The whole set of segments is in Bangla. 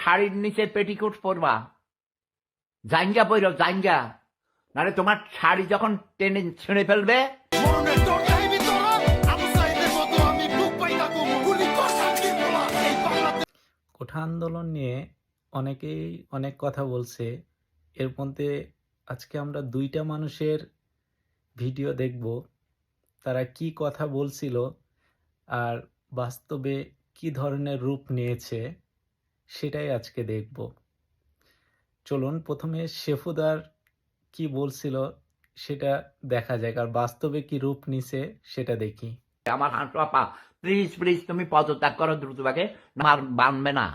শাড়ির নিচে পেটিকোট পরবা। জাইঙ্গা পইর জাইঙ্গা। নাহলে তোমার শাড়ি যখন টেনে ছিঁড়ে ফেলবে কোঠা আন্দোলন নিয়ে অনেকেই অনেক কথা বলছে। এর মধ্যে আজকে আমরা দুইটা মানুষের ভিডিও দেখব তারা কি কথা বলছিল আর বাস্তবে কি ধরনের রূপ নিয়েছে। সেটাই আজকে দেখব। চলুন প্রথমে শেফুদার কি বলছিল সেটা দেখা যাক, আর বাস্তবে কি রূপ নিছে সেটা দেখি। আমার হাঁটু আপা প্লিজ প্লিজ তুমি পদত্যাগ করো দ্রুতভাবে আমার বানবে না।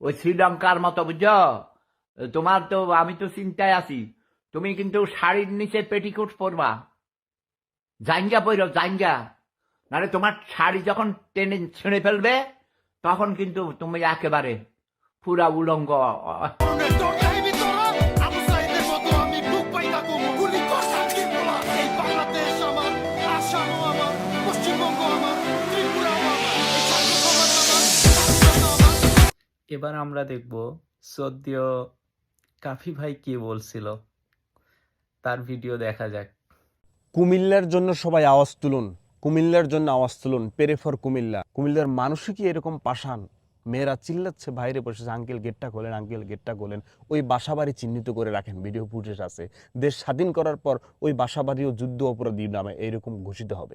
ওই শ্রীলঙ্কার মতো, বুঝছ? তোমার তো, আমি তো চিন্তায় আছি। তুমি কিন্তু শাড়ির নিচে পেটিকোট পরবা। জাইঙ্গা পইর জাইঙ্গা। নাহলে তোমার শাড়ি যখন টেনে ছিঁড়ে ফেলবে, তখন কিন্তু তুমি একেবারে পুরা উলঙ্গ এবার আমরা দেখব সদ্য কাফি ভাই কি বলছিল। তার ভিডিও দেখা যাক। কুমিল্লার জন্য সবাই আওয়াজ তুলুন। কুমিল্লার জন্য আওয়াজ তুলুন। পেরে ফর কুমিল্লা। কুমিল্লার মানুষই কি এরকম পাষাণ? মেয়েরা চিল্লাচ্ছে, বাইরে বসে আঙ্কেল গেটটা খোলেন আঙ্কেল গেটটা খোলেন, ওই বাসাবাড়ি চিহ্নিত করে রাখেন ভিডিও ফুটেজ আছে। দেশ স্বাধীন করার পর ওই বাসাবাড়িও যুদ্ধ অপরাধী নামে এইরকম ঘোষিত হবে।